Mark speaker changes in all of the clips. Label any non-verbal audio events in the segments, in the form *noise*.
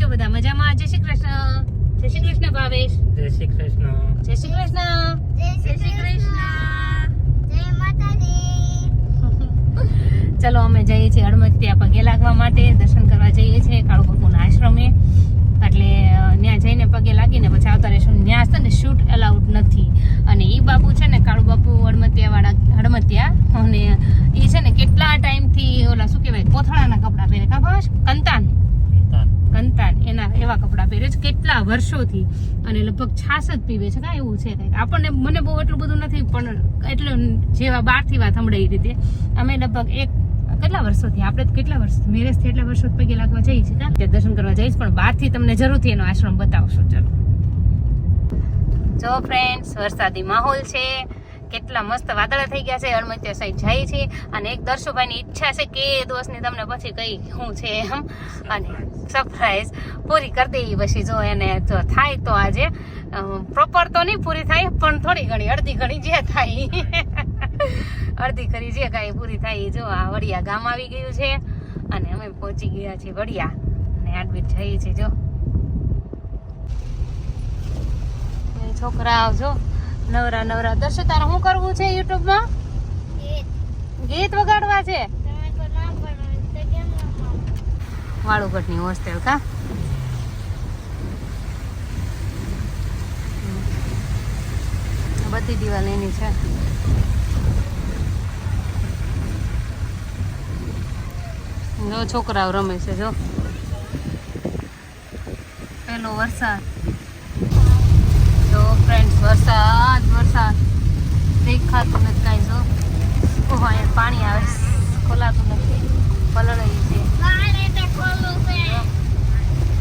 Speaker 1: છો બધા મજામાં. જય શ્રી કૃષ્ણ. જય શ્રી કૃષ્ણ ભાવેશ.
Speaker 2: જય શ્રી કૃષ્ણ.
Speaker 1: જય શ્રી કૃષ્ણ. જય શ્રી કૃષ્ણ. *laughs* ચલો અમે જઈએ છીએ અડમત્યા પગે લાગવા માટે. દર્શન કરવા જઈએ છીએ કાળુ બાપુના આશ્રમે. એટલે ત્યાં જઈને પગે લાગીને પછી આવતા રહેશું. ત્યાં છે ને શૂટ અલાઉડ નથી. અને એ બાપુ છે ને કાળુ બાપુ હડમતિયા વાળા હડમતિયા અને એ છે ને કેટલા ટાઈમથી ઓલા શું કહેવાય કોથળાના કપડાં પહેરે. ખબર ભાવેશ કંતાન કંતાન એના એવા કપડાં પહેરે છે કેટલા વર્ષોથી અને લગભગ છાસ જ પીવે છે, કાંઈ એવું છે કંઈક. આપણને મને બહુ એટલું બધું નથી, પણ એટલું જેવા બહારથી વાત સાંભળે એ રીતે, અમે લગભગ એક, કેટલા વર્ષોથી? આપણે તો કેટલા વર્ષ મેરેજથી એટલા વર્ષો પગે લાગવા જઈએ છીએ? ત્યાં દર્શન કરવા જઈશ, પણ બહારથી તમને જરૂરથી એનો આશ્રમ બતાવશું. ચલો. જો ફ્રેન્ડ્સ વરસાદી માહોલ છે. કેટલા મસ્ત વાદળા થઈ ગયા છે. હળમતિયા સાહેબ જાય છે અને એક દર્શુભાઈની ઈચ્છા છે કે દોસ્તની તમને પછી કઈ શું છે એમ. અને સરપ્રાઈઝ પૂરી કરી દઈએ પછી જો એને જો થાય તો આજે પ્રોપર તો નહીં પૂરી થાય, પણ થોડી ઘણી, અડધી ઘણી જે થાય. *laughs* અડધી ઘણી જે કાંઈ પૂરી થાય જો આ વડિયા ગામ આવી ગયું છે અને અમે પહોંચી ગયા છીએ વડિયા. અને આડબીટ જઈએ છીએ જો. છોકરા છોકરાઓ જો નવરા નવરા. દર્શક તારે શું કરવું છે યુટ્યુબમાં? ગીત. વગાડવા છે? વાળુગઢની હોસ્ટેલ કા? બધી દિવાલ એની છે. જો છોકરાઓ રમે છે જો. પેલો વરસાદ. જો ફ્રેન્ડ્સ વરસાદ વરસાદ. દેખાતું નથી કાંઈ જો. ઓહો, અહીંયા પાણી આવે. ખોલાતું નથી. પલળાઈ છે.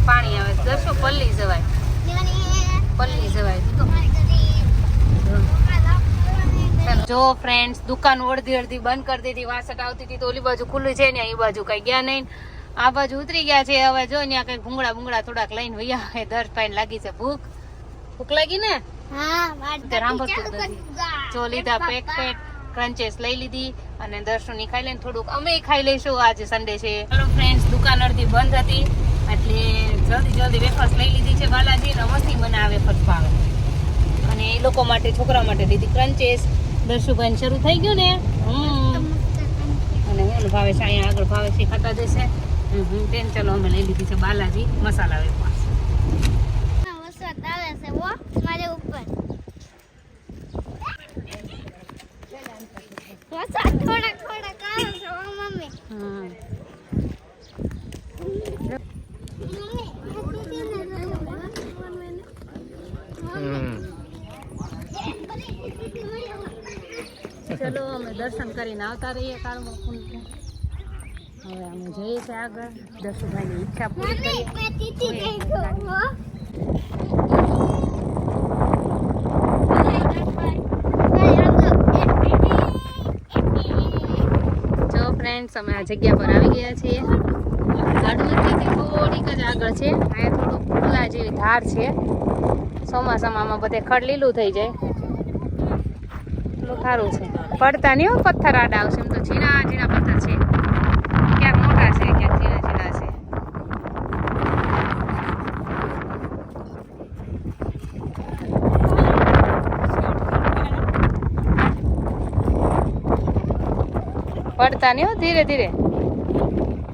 Speaker 1: પાણી આવે દર્શો પલ્લી જવાય. પલ્લી જવાય. જો. ફ્રેન્ડ્સ દુકાન અડધી અડધી બંધ કરી દીધી. વાસટ આવતી હતી તો ઓલી બાજુ ખુલ્લી છે ને એ બાજુ કઈ ગયા નહીં. આ બાજુ ઉતરી ગયા છે. હવે જો ત્યાં કઈ ભૂંગળા ભૂંગળા થોડાક લઈને વૈયા. દસ પાઈને લાગી છે ભૂખ. ભૂખ લાગી ને? જ લીધા પેકેટ ક્રંચેસ લઈ લીધી અને દર્શનની ખાઈ લઈને થોડુંક અમે ખાઈ લઈશું. આજે સન્ડે છે. હેલો ફ્રેન્ડ્સ દુકાન અડધી બંધ હતી એટલે જલ્દી જલ્દી વેફર્સ લઈ લીધી છે બાલાજી અને મસ્તી મને આ વેફર્સ ભાવે અને એ લોકો માટે છોકરા માટે લીધી ક્રંચેસ દર્શુભાઈ શરૂ થઈ ગયું ને? હમ. અને હું ભાવે છે અહીંયા આગળ ભાવે છે ખાતા જશે. હમ હમ. તેમ ચલો અમે લઈ લીધી છે બાલાજી મસાલા વેફર્સ
Speaker 3: થોડા થોડા કાળો છો મમ્મી
Speaker 1: હમ ચલો અમે દર્શન કરીને આવતા રહીએ કાળમાં કુંડ હવે અમે જઈએ છીએ આગળ. દર્શુભાઈની ઈચ્છા પૂરી કરીએ. ફ્રેન્ડ્સ અમે આ જગ્યા પર આવી ગયા છીએ. હળવદથી થોડીક જ આગળ છે. અહીંયા થોડુંક ખુલ્લા જેવી ધાર છે. ચોમાસામાં આમાં બધે ખડ લીલું થઈ જાય. એટલું સારું છે. પડતા નહીં હો, પથ્થર આડા આવશે. એમ તો ઝીણા ઝીણા પથ્થર છે. ક્યાંક મોટા છે, ક્યાંક ઝીણા ઝીણા છે. પડતા નહીં ધીરે ધીરે.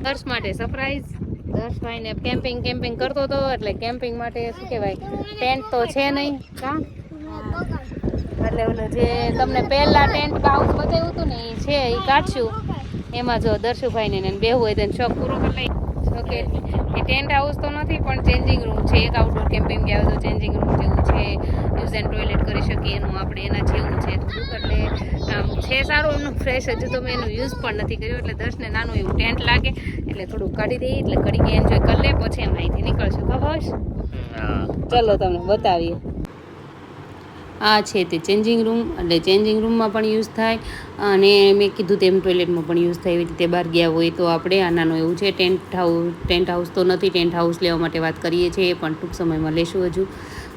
Speaker 1: દર્શ માટે સરપ્રાઈઝ દર્શભાઈને કેમ્પિંગ કેમ્પિંગ કરતો હતો એટલે કેમ્પિંગ માટે શું કહેવાય? ટેન્ટ તો છે નહીં. કા? એટલે ઓલું જે તમને પહેલા ટેન્ટ હાઉસ બતાવ્યું હતું ને એ છે એ કાઢશું. એમાં જો દર્શુભાઈને ને બેહવું હોય તેને શોખ પૂરો કરી લઈ. ઓકે એ ટેન્ટ હાઉસ તો નથી પણ ચેન્જિંગ રૂમ છે એક આઉટડોર કેમ્પિંગ ગયા તો ચેન્જિંગ રૂમ જેવું છે. યુઝ એન્ડ ટોયલેટ કરી શકીએ એનું આપણે એના જેવું છે એટલે આમ છે સારું એમનું ફ્રેશ હજુ તો મેં એનું યુઝ પણ નથી કર્યું એટલે દર્શને નાનું એવું ટેન્ટ લાગે એટલે થોડુંક કાઢી દઈએ એટલે ઘડીક એન્જોય કરી લે પછી એમ અહીંથી નીકળશું. ખબર ચલો તમને બતાવીએ. આ છે તે ચેન્જિંગ રૂમ એટલે ચેન્જિંગ રૂમમાં પણ યુઝ થાય. અને મેં કીધું તેમ ટોયલેટમાં પણ યુઝ થાય એવી રીતે બહાર ગયા હોય તો આપણે, આનાનું એવું છે ટેન્ટ હાઉસ ટેન્ટ હાઉસ તો નથી ટેન્ટ હાઉસ લેવા માટે વાત કરીએ છીએ પણ ટૂંક સમયમાં લેશું હજુ.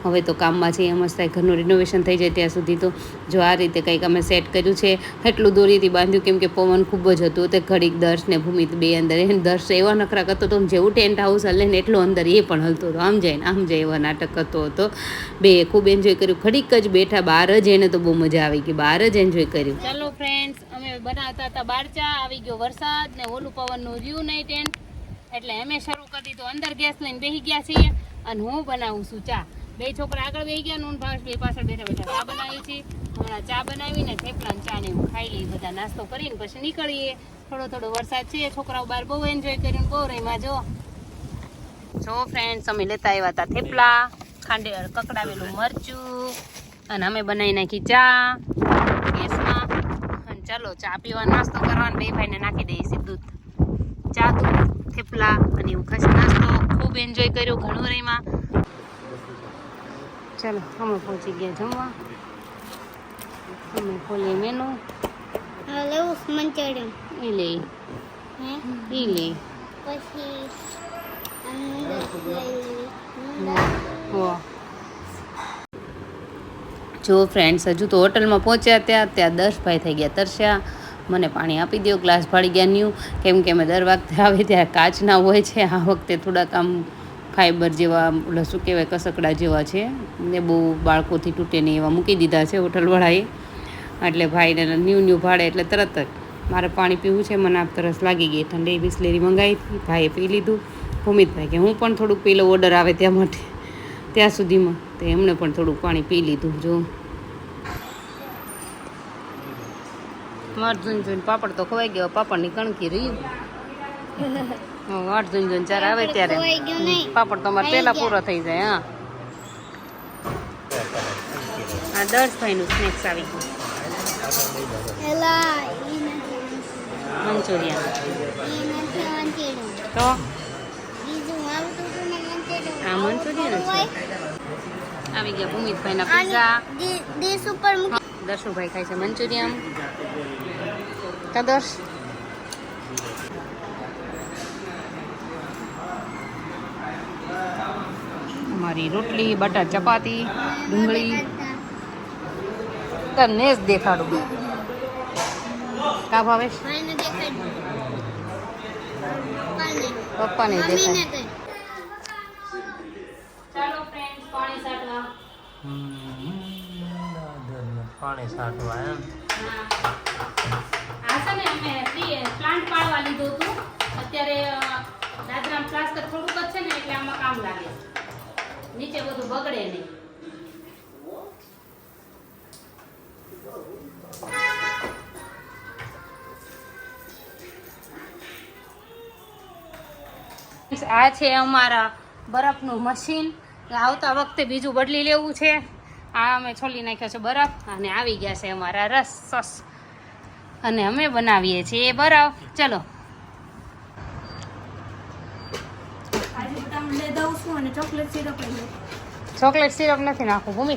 Speaker 1: હવે તો કામમાં છે એમ જ ઘરનું રિનોવેશન થઈ જાય ત્યાં સુધી તો. જો આ રીતે કંઈક અમે સેટ કર્યું છે, એટલું દોરીથી બાંધ્યું, કેમ કે પવન ખૂબ જ હતું, તે ઘડીક દર્શ ને ભૂમિત બે અંદર, એને દર્શ એવા નખરા કરતો હતો જેવું ટેન્ટ હાઉસ હલે ને એટલું અંદર એ પણ હલતો હતો, આમ જાય ને આમ જાય એવા નાટક કરતો હતો. બે ખૂબ એન્જોય કર્યું, ઘડીક જ બેઠા બહાર જ એને તો બહુ મજા આવી ગઈ બહાર જ એન્જોય કર્યું. ચાલો ફ્રેન્ડ્સ અમે બનાવતા હતા બારચા આવી ગયો વરસાદ ને ઓલું પવનનું રહ્યું નહીં ટેન્ટ એટલે અમે શરૂ કરી દીધું, અંદર ગેસ લઈને બેસી ગયા છીએ, અને હું બનાવું છું ચા. બે છોકરા આગળ બેસી ગયા નોન ભાસ બે પાછળ બેઠા બેઠા ચા બનાવી છે હમણાં ચા બનાવીને થેપલા ચા ને એવું ખાઈ લઈએ, બધા નાસ્તો કરીને પછી નીકળીએ. થોડો થોડો વરસાદ છે, છોકરાઓ બહાર બહુ એન્જોય કરીને બહુ રહીમાં જો. જો ફ્રેન્ડ્સ અમે લેતા આવ્યા હતા થેપલા, ખાંડે કકડાવેલું મરચું, અને અમે બનાવી નાખી ચા ગેસમાં. અને ચાલો ચા પીવા નાસ્તો કરવાનો, બે ભાઈને નાખી દઈએ સીધું ચા, દૂધ, થેપલા અને એવું ખાસ નાસ્તો ખૂબ એન્જોય કર્યું, ઘણું રહીમાં ચાલો અમે પહોંચી ગયા જમવા. અમે ખોલીએ મેનુ
Speaker 3: લેવું મંચુરિયન
Speaker 1: એ લે.
Speaker 3: હે?
Speaker 1: એ લે.
Speaker 3: પછી
Speaker 1: જો. ફ્રેન્ડ્સ હજુ તો હોટલમાં પહોંચ્યા ત્યાં ત્યાં દસ ભાઈ થઈ ગયા. તરસ્યા મને પાણી આપી દો ગ્લાસ ભાડી ગયા ન્યૂ. કેમ કે અમે દર વખતે આવે ત્યારે કાચના હોય છે આ વખતે થોડાક આમ ફાઈબર જેવા ઓલા શું કહેવાય, કસકડા જેવા છે. ને બહુ બાળકોથી તૂટે નહીં એવા મૂકી દીધા છે હોટલવાળાએ. એટલે ભાઈને ન્યૂ ન્યૂ ભાડે એટલે તરત જ મારે પાણી પીવું છે, મને આપ તરસ લાગી ગઈ. ઠંડી બિસ્લેરી મંગાવી હતી ભાઈએ પી લીધું. ભૂમિતભાઈ કે હું પણ થોડુંક પી લઉં ઓર્ડર આવે ત્યાં માટે. ત્યાં સુધીમાં તો એમણે પણ થોડુંક પાણી પી લીધું, જો. માર જોઈને જોઈને પાપડ તો ખવાઈ ગયો, પાપડની કણકી રહ્યું વાટ જોઈને જોઈને ચાર આવે ત્યારે. પાપડ તો અમારે પહેલા પૂરો થઈ જાય હા. આ ભાઈનું સ્નેક્સ આવી ગયું. મંચુરિયન. તો? આ મંચુરિયન આવી ગયા ભૂમિતભાઈના પિઝા
Speaker 3: ઉપર
Speaker 1: દર્શુભાઈ ખાય છે મંચુરિયન. કા અમારી રોટલી બટર ચપાતી ડુંગળી. તને જ દેખાડું કા ભાવેશ
Speaker 3: પપ્પાને
Speaker 1: ફ્રેન્ડ્સ પાણી સાટવા.
Speaker 2: એમ.
Speaker 1: આ છે ને અમે પ્લાન્ટ પાડવા લીધો હતો. અત્યારે દાદરામ પ્લાસ્ટર આમાં કામ લાગે. નીચે બધું બગડે નહીં. આ છે અમારા બરફનું મશીન આવતા વખતે બીજું બદલી લેવું છે. આ અમે છોલી નાખ્યો છે બરફ અને આવી ગયા છે અમારા રસ સસ. અને અમે બનાવીએ છીએ બરફ. ચલો. ચોકલેટ સિરપ નથી નાખવું ભૂમિ.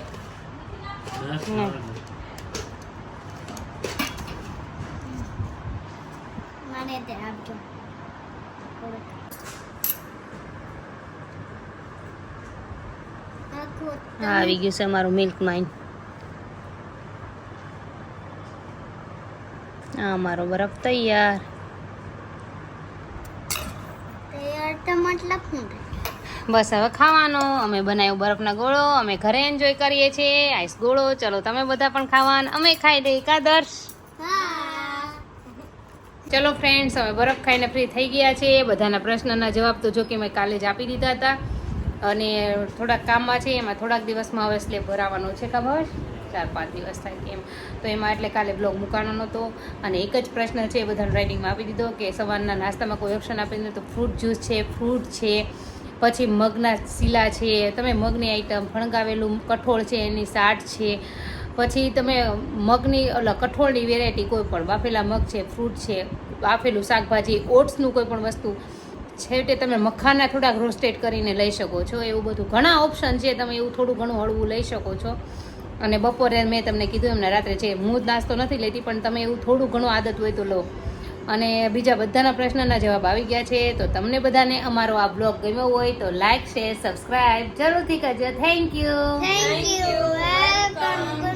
Speaker 1: નહીં.
Speaker 3: મને તે આપજો.
Speaker 1: આવી ગયું છે મારું મિલ્ક માઇન આ મારો બરફ તૈયાર.
Speaker 3: તૈયાર તો મતલબ શું થાય?
Speaker 1: બસ હવે ખાવાનો, અમે બનાવ્યો બરફના ગોળો, અમે ઘરે એન્જોય કરીએ છીએ. આઈસ ગોળો, ચલો તમે બધા પણ ખાવાના. અમે ખાઈ દઈએ કાદર્શ ચલો ફ્રેન્ડ્સ અમે બરફ ખાઈને ફ્રી થઈ ગયા છે બધાના પ્રશ્નના જવાબ તો જો કે મેં કાલે જ આપી દીધા હતા. અને થોડાક કામમાં છે, એમાં થોડાક દિવસમાં હવે સ્લેબ ભરાવાનો છે ખબર? ચાર, પાંચ દિવસ થાય એમ. તો એમાં એટલે કાલે બ્લોગ મૂકવાનો નહોતો. અને એક જ પ્રશ્ન છે, એ બધાને રાઇટિંગમાં આપી દીધો કે સવારના નાસ્તામાં કોઈ ઓપ્શન આપી દીધું તો ફ્રૂટ જ્યુસ છે ફ્રૂટ છે. પછી મગના શીલા છે, તમે મગની આઈટમ ફણગાવેલું કઠોળ છે, એની સાટ છે. પછી તમે મગની એટલે કઠોળની વેરાયટી કોઈ પણ, બાફેલા મગ છે ફ્રૂટ છે, બાફેલું શાકભાજી ઓટ્સનું કોઈ પણ વસ્તુ, છેવટે તમે મખાના થોડાક રોસ્ટેડ કરીને લઈ શકો છો. એવું બધું ઘણા ઓપ્શન છે, તમે એવું થોડું ઘણું હળવું લઈ શકો છો. અને બપોરે મેં તમને કીધું એમને રાત્રે છે હું નાસ્તો નથી લેતી, પણ તમે એવું થોડું ઘણું આદત હોય તો લો. અને બીજા બધાના પ્રશ્નના જવાબ આવી ગયા છે. તો તમને બધાને અમારો આ બ્લોગ ગમ્યો હોય તો લાઈક, શેર સબસ્ક્રાઈબ જરૂરથી કરજો. Thank you
Speaker 3: thank you